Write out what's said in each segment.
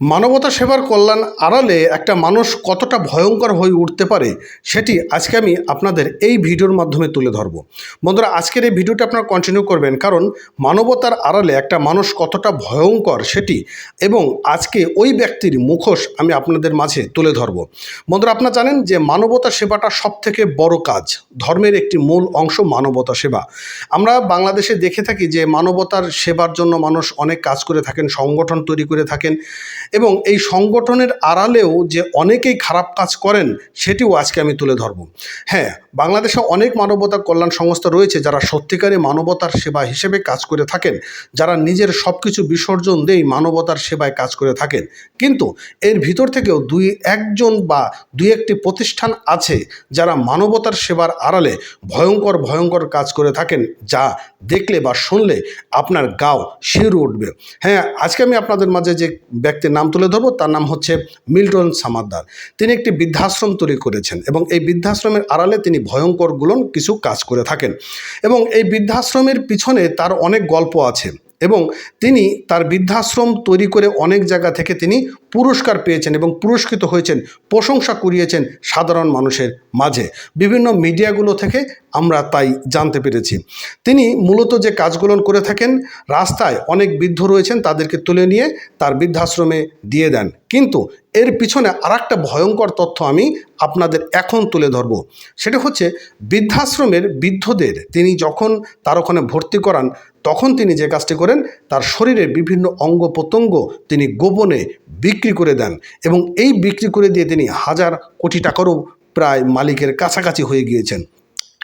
মানবতা সেবার কল্যাণ আড়ালে একটা মানুষ কতটা ভয়ঙ্কর হয়ে উঠতে পারে, সেটি আজকে আমি আপনাদের এই ভিডিওর মাধ্যমে তুলে ধরব। বন্ধুরা, আজকের এই ভিডিওটা আপনারা কন্টিনিউ করবেন কারণ মানবতার আড়ালে একটা মানুষ কতটা ভয়ঙ্কর সেটি এবং আজকে ওই ব্যক্তির মুখোশ আমি আপনাদের মাঝে তুলে ধরব। বন্ধুরা, আপনারা জানেন যে মানবতা সেবাটা সব থেকে বড় কাজ। ধর্মের একটি মূল অংশ মানবতা সেবা। আমরা বাংলাদেশে দেখে থাকি যে মানবতার সেবার জন্য মানুষ অনেক কাজ করে থাকেন, সংগঠন তৈরি করে থাকেন। এবং এই সংগঠনের আড়ালেও যে অনেকেই খারাপ কাজ করেন, সেটিও আজকে আমি তুলে ধরব। হ্যাঁ বাংলাদেশে অনেক মানবতা কল্যাণ সংস্থা রয়েছে যারা সত্যিকারে মানবতার সেবা হিসেবে কাজ করে থাকেন, যারা নিজের সব কিছু বিসর্জন দিয়েই মানবতার সেবায় কাজ করে থাকেন। কিন্তু এর ভিতর থেকেও দুই একজন বা দুই একটি প্রতিষ্ঠান আছে যারা মানবতার সেবার আড়ালে ভয়ঙ্কর ভয়ঙ্কর কাজ করে থাকেন, যা দেখলে বা শুনলে আপনার গাও শিউরে উঠবে। হ্যাঁ আজকে আমি আপনাদের মাঝে যে ব্যক্তির নাম তুলে ধরবো, তার নাম হচ্ছে মিল্টন সামাদ্দার। তিনি একটি বৃদ্ধাশ্রম তৈরি করেছেন এবং এই বৃদ্ধাশ্রমের আড়ালে তিনি ভয়ঙ্করগুলোন কিছু কাজ করে থাকেন। এবং এই বৃদ্ধাশ্রমের পিছনে তার অনেক গল্প আছে। এবং তিনি তার বৃদ্ধাশ্রম তৈরি করে অনেক জায়গা থেকে তিনি পুরস্কার পেয়েছেন এবং পুরস্কৃত হয়েছেন, প্রশংসা করিয়েছেন সাধারণ মানুষের মাঝে। বিভিন্ন মিডিয়াগুলো থেকে আমরা তাই জানতে পেরেছি। তিনি মূলত যে কাজগুলো করে থাকেন, রাস্তায় অনেক বৃদ্ধ রয়েছেন, তাদেরকে তুলে নিয়ে তার বৃদ্ধাশ্রমে দিয়ে দেন। কিন্তু এর পিছনে আর একটা ভয়ঙ্কর তথ্য আমি আপনাদের এখন তুলে ধরব। সেটা হচ্ছে বৃদ্ধাশ্রমের বৃদ্ধদের, তিনি যখন তার ওখানে ভর্তি করান, তখন তিনি যে কাজটি করেন, তার শরীরের বিভিন্ন অঙ্গ প্রত্যঙ্গ তিনি গোপনে বিক্রি করে দেন এবং এই বিক্রি করে দিয়ে তিনি হাজার কোটি টাকারও প্রায় মালিকের কাছাকাছি হয়ে গিয়েছেন।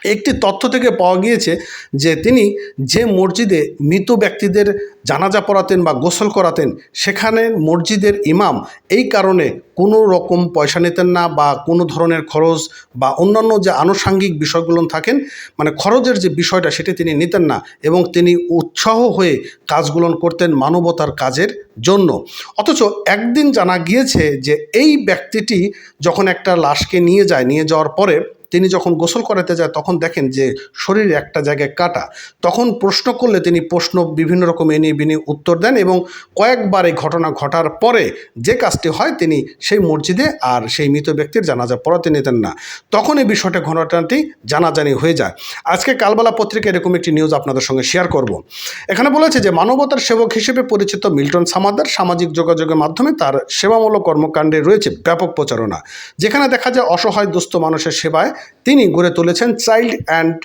একটি তথ্য থেকে পাওয়া গিয়েছে যে তিনি যে মসজিদে মৃত ব্যক্তিদের জানাজা পড়াতেন বা গোসল করাতেন, সেখানে মসজিদের ইমাম এই কারণে কোনো রকম পয়সা নিতেন না বা কোনো ধরনের খরচ বা অন্যান্য যে আনুষাঙ্গিক বিষয়গুলো থাকেন মানে খরচের যে বিষয়টা সেটি তিনি নিতেন না এবং তিনি উৎসাহ হয়ে কাজগুলো করতেন মানবতার কাজের জন্য। অথচ একদিন জানা গিয়েছে যে এই ব্যক্তিটি যখন একটা লাশকে নিয়ে যায়, নিয়ে যাওয়ার পরে তিনি যখন গোসল করাতে যায়, তখন দেখেন যে শরীরে একটা জায়গায় কাটা। তখন প্রশ্ন করলে তিনি প্রশ্ন বিভিন্ন রকম এনে বিনি উত্তর দেন এবং কয়েকবার এই ঘটনা ঘটার পরে যে কাজটি হয় তিনি সেই মসজিদে আর সেই মৃত ব্যক্তির জানাজা পড়াতে নিতেন না। তখন এই বিষয়টা ঘটনাটি জানাজানি হয়ে যায়। আজকে কালবেলা পত্রিকা এরকম একটি নিউজ আপনাদের সঙ্গে শেয়ার করব। এখানে বলেছে যে, মানবতার সেবক হিসেবে পরিচিত মিল্টন সামাদার সামাজিক যোগাযোগের মাধ্যমে তার সেবামূলক কর্মকাণ্ডে রয়েছে ব্যাপক প্রচারণা। যেখানে দেখা যায়, অসহায় দুস্থ মানুষের সেবায় তিনি গড়ে তুলেছেন চাইল্ড অ্যান্ড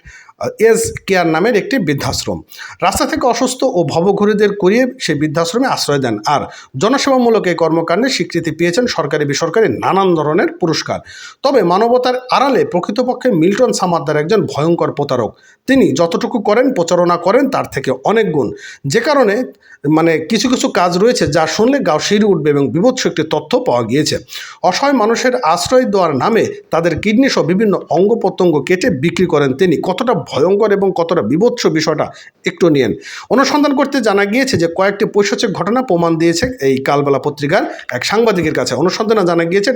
এজ কেয়ার নামের একটি বৃদ্ধাশ্রম। রাস্তা থেকে অসুস্থ ও ভবঘুরীদের করিয়ে সেই বৃদ্ধাশ্রমে আশ্রয় দেন। আর জনসেবামূলক এই কর্মকাণ্ডে স্বীকৃতি পেয়েছেন সরকারি বেসরকারি নানান ধরনের পুরস্কার। তবে মানবতার আড়ালে প্রকৃতপক্ষে মিল্টন সামাদ্দার একজন ভয়ঙ্কর প্রতারক। তিনি যতটুকু করেন, প্রচারণা করেন, তার থেকে অনেক গুণ। যে কারণে মানে কিছু কিছু কাজ রয়েছে যা শুনলে গাও শিরে উঠবে এবং বিভৎস একটি তথ্য পাওয়া গিয়েছে। অসহায় মানুষের আশ্রয় দেওয়ার নামে তাদের কিডনি সহ বিভিন্ন অঙ্গ প্রত্যঙ্গ কেটে বিক্রি করেন তিনি। কতটা ভয়ঙ্কর এবং কতটা বিভৎস বিষয়টা একটু নিয়েন। অনুসন্ধান করতে জানা গিয়েছে যে কয়েকটি পৈশাচিক ঘটনা প্রমাণ দিয়েছে এই কালবেলা পত্রিকার এক সাংবাদিকের কাছে। অনুসন্ধানে জানা গিয়েছে,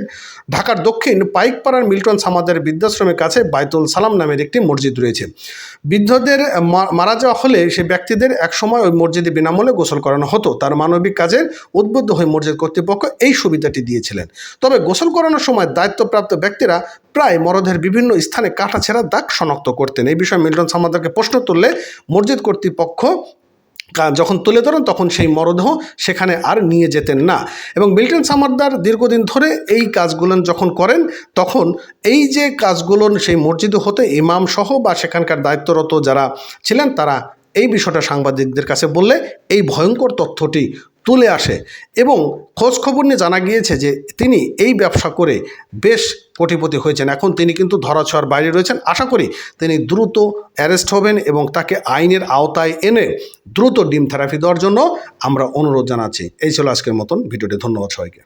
ঢাকার দক্ষিণ পাইকপাড়ার মিল্টন সামাদের বৃদ্ধাশ্রমের কাছে বাইতুল সালাম নামের একটি মসজিদ রয়েছে। বৃদ্ধদের মারা যাওয়া হলে সেই ব্যক্তিদের একসময় ওই মসজিদে বিনামূল্যে গোসল করানো হতো। তার মানবিক কাজের উদ্বুদ্ধ হয়ে মসজিদ কর্তৃপক্ষ এই সুবিধাটি দিয়েছিলেন। তবে গোসল করানোর সময় দায়িত্বপ্রাপ্ত ব্যক্তিরা প্রায় মরদেহের বিভিন্ন স্থানে কাটা ছেঁড়া দাগ শনাক্ত করতেন। এই বিষয়ে মিল্টন সামাদারকে প্রশ্ন তুললে মসজিদ কর্তৃপক্ষ যখন তুলে ধরেন, তখন সেই মরদেহ সেখানে আর নিয়ে যেতেন না। এবং মিল্টন সামারদার দীর্ঘদিন ধরে এই কাজগুলো যখন করেন, তখন এই যে কাজগুলো সেই মসজিদে হতে ইমাম সহ বা সেখানকার দায়িত্বরত যারা ছিলেন, তারা এই বিষয়টা সাংবাদিকদের কাছে বললে, এই ভয়ঙ্কর তথ্যটি তুলে আসে এবং খোঁজখবর নিয়ে জানা গিয়েছে যে তিনি এই ব্যবসা করে বেশ কোটিপতি হয়েছেন। এখন তিনি কিন্তু ধরাছোঁয়ার বাইরে রয়েছেন। আশা করি তিনি দ্রুত অ্যারেস্ট হবেন এবং তাকে আইনের আওতায় এনে দ্রুত ডিম থেরাপি দেওয়ার জন্য আমরা অনুরোধ জানাচ্ছি। এই ছিল আজকের মতন। ভিডিওটি ধন্যবাদ সবাইকে।